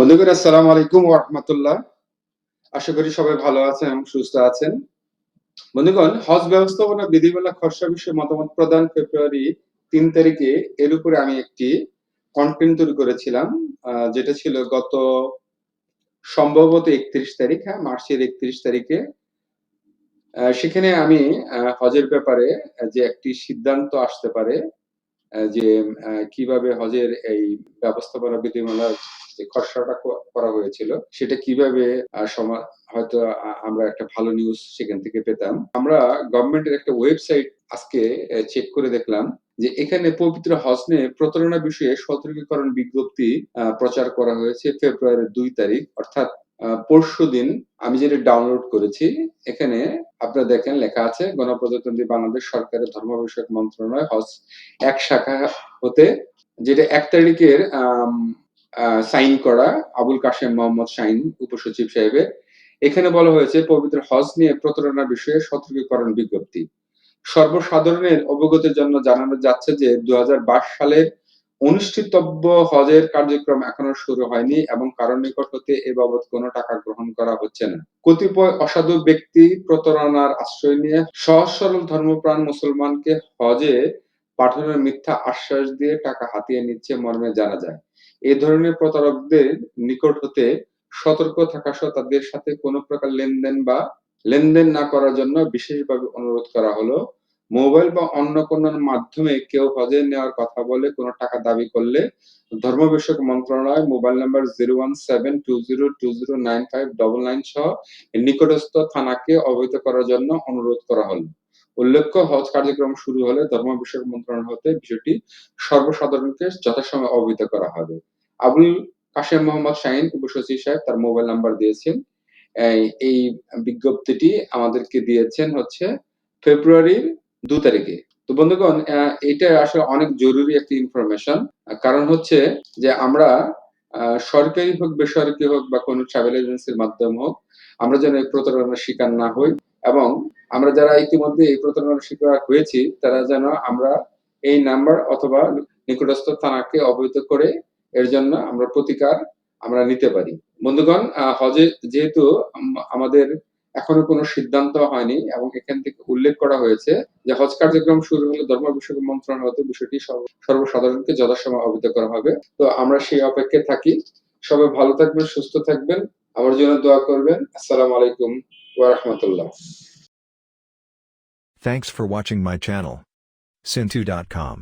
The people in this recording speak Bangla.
বন্ধুগণ আসসালামু আলাইকুম ওয়া আশা করি সবাই ভালো আছেন এবং সুস্থ আছেন। বন্ধুগণ, হজ ব্যবস্থাপনা বিধিমালা খসড়া বিষয়ে মতামত প্রদান ফেব্রুয়ারি তিন তারিখে এর উপরে আমি একটি কন্টেন্ট তৈরি করেছিলাম যেটা ছিল গত সম্ভবত একত্রিশ তারিখ হ্যাঁ মার্চের একত্রিশ তারিখে। সেখানে আমি হজের ব্যাপারে যে একটি সিদ্ধান্ত আসতে পারে যে কীভাবে হজের এই ব্যবস্থাপনা বিধিমালার যে খসড়াটা করা হয়েছিল সেটা কীভাবে আহ, হয়তো আমরা একটা ভালো নিউজ সেখান থেকে পেতাম। আমরা গভর্নমেন্টের একটা ওয়েবসাইট আজকে চেক করে দেখলাম যে এখানে পবিত্র হজ নিয়ে প্রতারণা বিষয়ে সতর্কীকরণ বিজ্ঞপ্তি আহ, প্রচার করা হয়েছে ফেব্রুয়ারির দুই তারিখ। অর্থাৎ পরশু দিন আমি যেটা ডাউনলোড করেছি এখানে আপনারা দেখেন লেখা আছে গণপ্রজাতন্ত্রী বাংলাদেশ সরকারের ধর্ম বিষয়ক মন্ত্রণালয় হজ এক শাখা হতে যেটা এক তারিখের সাইন করা, আবুল কাশেম মোহাম্মদ শাইন উপসচিব সাহেবের। এখানে বলা হয়েছে, পবিত্র হজ নিয়ে প্রতারণার বিষয়ে সতর্কীকরণ বিজ্ঞপ্তি। সর্বসাধারণের অবগতির জন্য জানানো যাচ্ছে যে দু সালের অনুষ্ঠিতব্য হজের কার্যক্রম এখনও শুরু হয়নি এবং কারণ নিকট হতে এ বাবদ কোনো টাকা গ্রহণ করা হচ্ছে না। কতিপয় অসাধু ব্যক্তি প্রতারণার আশ্রয় নিয়ে সহজ সরল ধর্মপ্রাণ মুসলমানকে হজে পাঠানোর মিথ্যা আশ্বাস দিয়ে টাকা হাতিয়ে নিচ্ছে মর্মে জানা যায়। এই ধরনের প্রতারকদের নিকট হতে সতর্ক থাকা সহ তাদের সাথে কোনো প্রকার লেনদেন বা লেনদেন না করার জন্য বিশেষভাবে অনুরোধ করা হলো। মোবাইল বা অন্য কোনো মাধ্যমে কেউ হজে নেওয়ার কথা বলে কোনো টাকা দাবি করলে ধর্ম বিষয়ক মন্ত্রণালয় mobile number zero one seven two zero two zero nine five double nine সহ নিকটস্থ থানাকে অবহিত করার জন্য অনুরোধ করা হলো। উল্লেখ্য, হজ কার্যক্রম শুরু হলে ধর্ম বিষয়ক মন্ত্রণালয় হতে বিষয়টি সর্বসাধারণকে যথাসময়ে অবহিত করা হবে। আবুল কাশেম মোহাম্মদ শাহিন উপসচিব সাহেব তার মোবাইল নাম্বার দিয়েছেন। এই বিজ্ঞপ্তিটি আমাদেরকে দিয়েছেন হচ্ছে ফেব্রুয়ারির দু তারিখে। তো বন্ধুগণ এটা আসলে অনেক জরুরি একটি ইনফরমেশন কারণ হচ্ছে যে আমরা সরকারি হোক, বেসরকারি হোক বা কোনো ট্রাভেল এজেন্সির মাধ্যমে হোক, আমরা যেন প্রতারণার শিকার না হই। এবং আমরা যারা ইতিমধ্যে এই প্রতারণার শিকার হয়েছি, তারা যেন আমরা এই নাম্বার অথবা নিকটস্থ থানাকে অবহিত করে এর জন্য আমরা প্রতিকার আমরা নিতে পারি। বন্ধুগণ হজে যেহেতু আম- আমাদের এখনও কোনো সিদ্ধান্ত হয়নি এবং এখান থেকে উল্লেখ করা হয়েছে যে হজ কার্যক্রম শুরু হলে ধর্ম বিষয়ক মন্ত্রণালয় বিষয়টি সর্ব- সর্বসাধারণকে যথাসময় অবহিত করা হবে। তো আমরা সেই অপেক্ষায় থাকি। সবাই ভালো থাকবেন, সুস্থ থাকবেন। আমার জন্য দোয়া করবেন আসসালামু আলাইকুম ওয়া রাহমাতুল্লাহ Thanks for watching my channel. Sintu.com